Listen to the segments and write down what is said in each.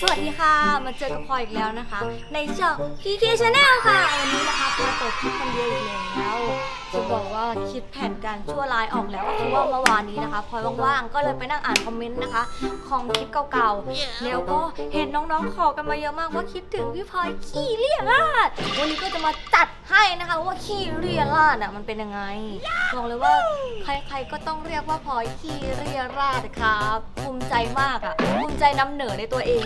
สวัสดีค่ะมาเจอกับพลอยอีกแล้วนะคะ ในช่อง PK Channel ค่ะวันนี้นะคะพลอยเปิดคลิปคนเดียวอีกแล้วจะบอกว่าคิดแผนการชั่วร้ายออกแล้วก็คือว่าเมื่อวานนี้นะคะพลอยว่างๆก็เลยไปนั่งอ่านคอมเมนต์นะคะ ของคลิปเก่าๆแล้วก็เห็นน้องๆขอกันมาเยอะมากว่าคิดถึงพี่พลอยขี้เลียราดวันนี้ก็จะมาจัดให้นะคะว่าขี้เลียราดอะมันเป็นยังไงบอกเลยว่าใครๆก็ต้องเรียกว่าพลอยขี้เลียราดครับภูมิใจมากอะภูมิใจนำเหนือในตัวเอง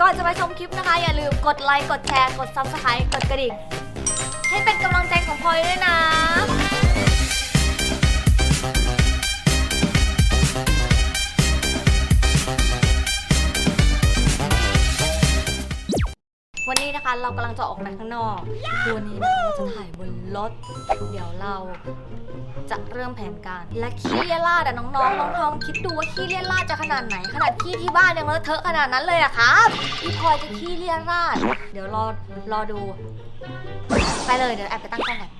ก่อนจะไปชมคลิปนะคะ อย่าลืมกดไลค์ กดแชร์ กด subscribe กดกระดิ่ง ให้เป็นกำลังใจของพลอยด้วยนะ นะคะ เรากำลังจะออกไปข้างนอกคือวันนี้นะคะเราจะถ่ายบนรถ เดี๋ยวเราจะเริ่มแผนการ และขี้เลียราดอะน้องๆน้องทองคิดดูว่าขี้เลียราจะขนาดไหน ขนาดขี้ที่บ้านยังเลอะเทอะขนาดนั้นเลยอะครับพี่พลอยจะขี้เลียราเดี๋ยวรอรอดู ไปเลยเดี๋ยวแอบไปตั้งกล้องก่อน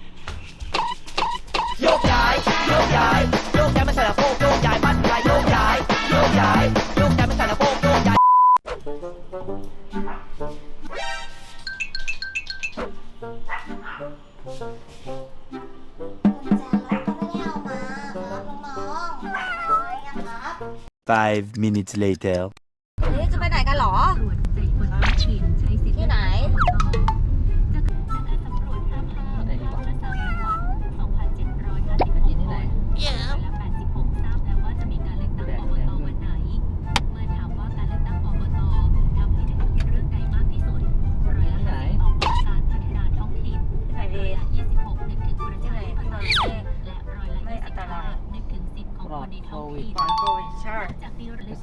โยกย้ายโยกย้ายโยกย้ายไม่ใส่ละโพกโยกย้ายบ้านย้ายโยกย้ายโยกย้าย ครับน้องๆอะไรอะครับ Five minutes later.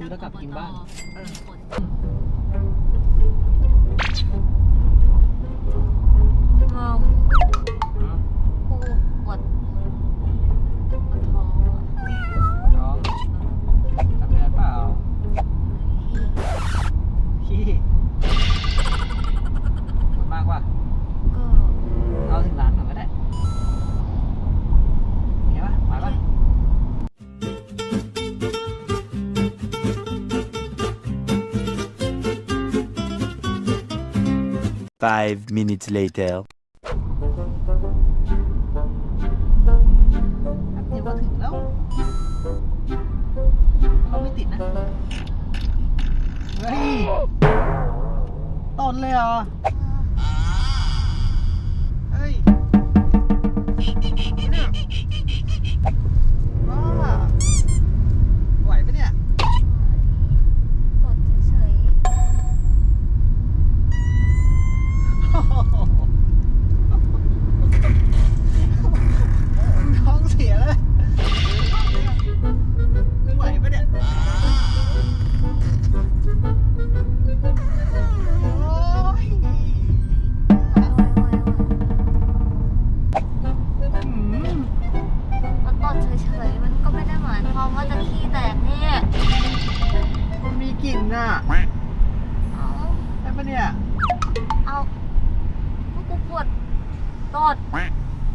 ที่เลือกลับกินบ้าง เออ Five minutes later. แป๊บเดียวก็ถึงแล้วเขาไม่ติดนะ เฮ้ยต้นเลยเหรอ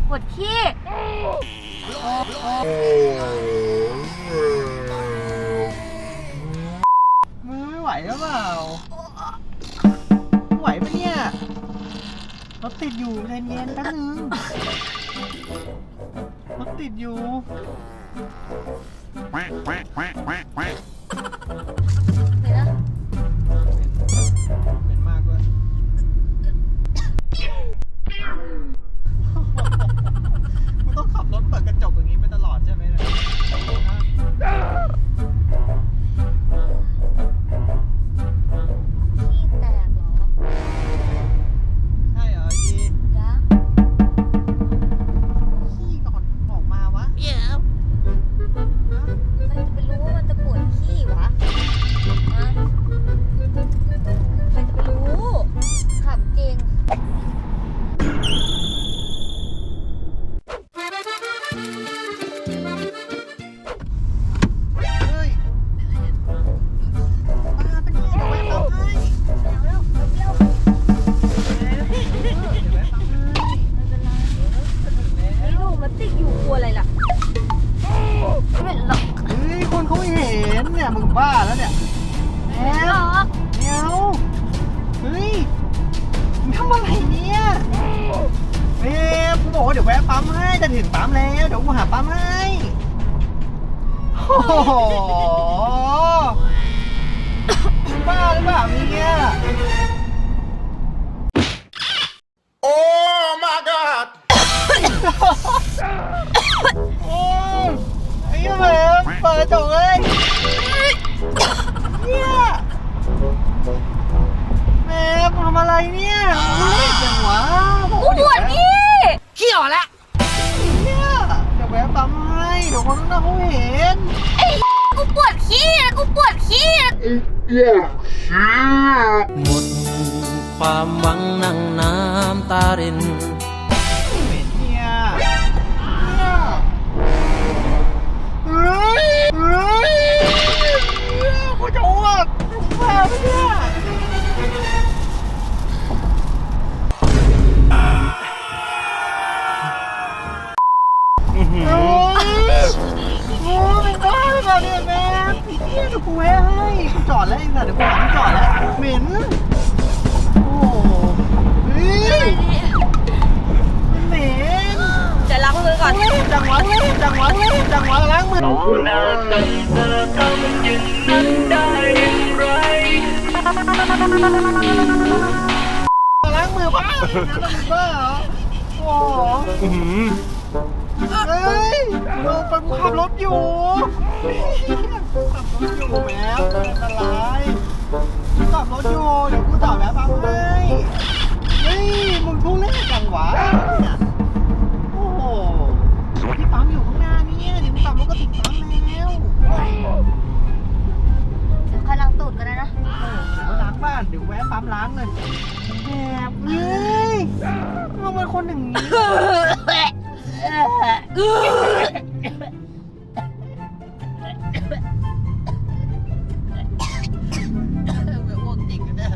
ปวดขี้มือไม่ไหวแล้วเปล่า ไหวปะเนี่ยรถติดอยู่เย็นๆแป๊บนึงรถติดอยู่ Quack, quack, quack, quack, quack. มึงทำอะไรเนี่ยเอ๊ะกูบอกว่าเดี๋ยวแวะปั๊มให้ จะถึงปั๊มแล้ว เดี๋ยวกูหาปั๊มให้โอ้โหบ้าหรือเปล่าเนี่ย Oh my God! โอ้ยไอ้เหี้ยแหมเปิดกระจกเลยเนี่ย อะไรเนี่ยมึงเล่นจังวะกูปวดขี้ขี้อ่อนละเนี่ยเดี๋ยวแวะปั๊มให้เดี๋ยวคนข้างหน้าเขาเห็นไอ้กูปวดขี้กูปวดขี้หมดความหวังนั่งน้ำตารินเหม็นเนี่ยเนี่ยเฮ้ยเฮ้ยกูจะอ้วกบ้าปะเนี่ย โอ้ยเป็นบ้าหรือเปล่าเนี่ยแม่พี่เที่ยเดี๋ยวกูแวะให้กูจอดแล้วไอ้สัตว์เดี๋ยวกูหาที่จอดแล้วเหม็นโอ้โหเฮ้ยมันเหม็นจะล้างมือก่อน จังหวะจังหวะจังหวะล้างมือล้างมือบ้าบ้าเหรอโอ้โห เฮ้ยเราไปกูขับรถอยู่ขับรถอยู่แม่อันตรายขับรถอยู่เดี๋ยวกูต่อแล้วฟังให้เฮ้ยมึงทุเรศจังหวะเนี่ยโอ้โหที่ปั๊มอยู่ข้างหน้านี่เดี๋ยวมึงขับรถก็ถึงปั๊มแล้วใครล้างตูดกันนะนะเดี๋ยวล้างบ้านเดี๋ยวแวะปั๊มล้างเลยแบบนี้มึงเป็นคนอย่างนี้ แบบอ้วกจริงนะเนี่ย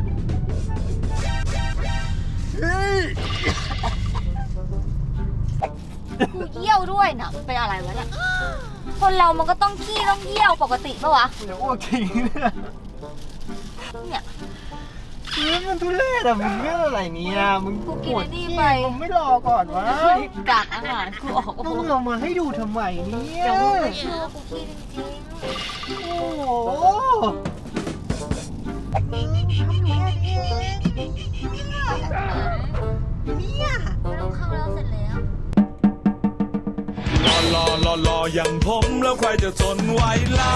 กูเยี่ยวด้วยนะเป็นอะไรวะเนี่ย คนเรามันก็ต้องขี้ต้องเยี่ยวปกติปะวะ เดี๋ยวอ้วกจริงเนี่ย เฮ้ยมันทุเรศอะมึงเรื่องอะไรเนี่ยมึงกูกินปวดไอ้นี่ขี้ไป มึงไม่รอก่อนวะกากอาหารกูออกต้องเอามาให้ดูทำไมเนี่ย เดี๋ยวมึงจะเชื่อว่ากูขี้จริงโอ้โหทำอยู่แค่นี้เองเนี่ยๆไม่ต้องเข้าแล้วเสร็จแล้ว รอรอรอรออย่างผมแล้วใครจะทนไหวเล่า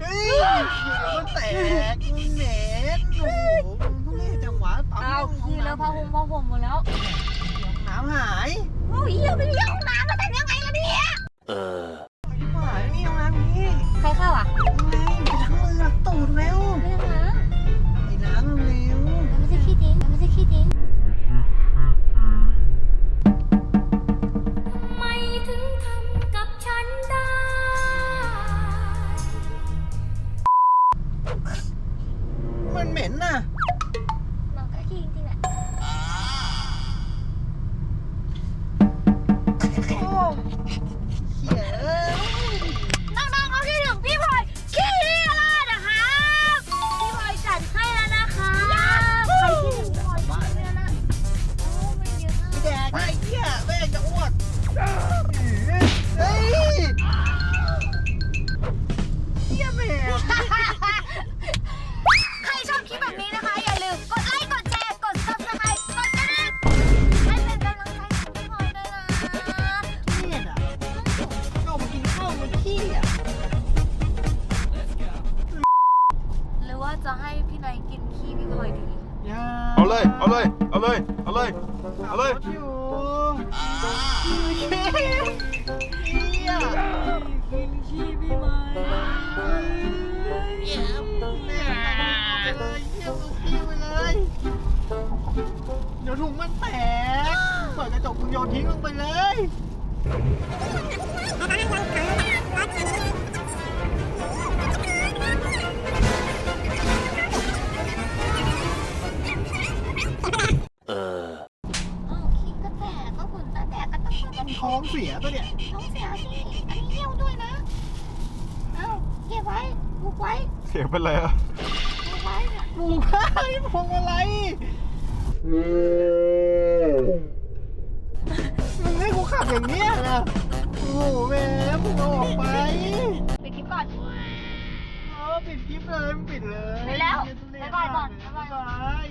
เฮ้ยมันแตกมันเหม็นโอ้โหทุเรศจังหวะปั๊มอ้าวขี้แล้วพาห่มาห่มหมดแล้วน้ำหาย โอ้ยเยี่ยไปเยี่ยงน้ำมาแต่ยังไงล่ะเนี่ย กินขี้พี่ไหมเยี่ยมไปเลยเยี่ยมเอาขี้ไปเลย เดี๋ยวถุงมันแตกเปิดกระจกมึงโยนทิ้งลงไปเลยอ้ สียตัวเนี่ยท้องเสียสิอันนี้เยี่ยวด้วยนะ เอ้าเก็บไว้ผูกไว้เสียงเป็นไรอะผูกไว้เนี่ยปลูกไม้พวงอะไรมึงให้กูขับอย่างเนี้ยนะโอ้โหแม่มึงเอาออกไป ปิดคลิปก่อน เออปิดคลิปเลยมึงปิดเลยไปแล้วบ๊ายบายก่อนบ๊ายบาย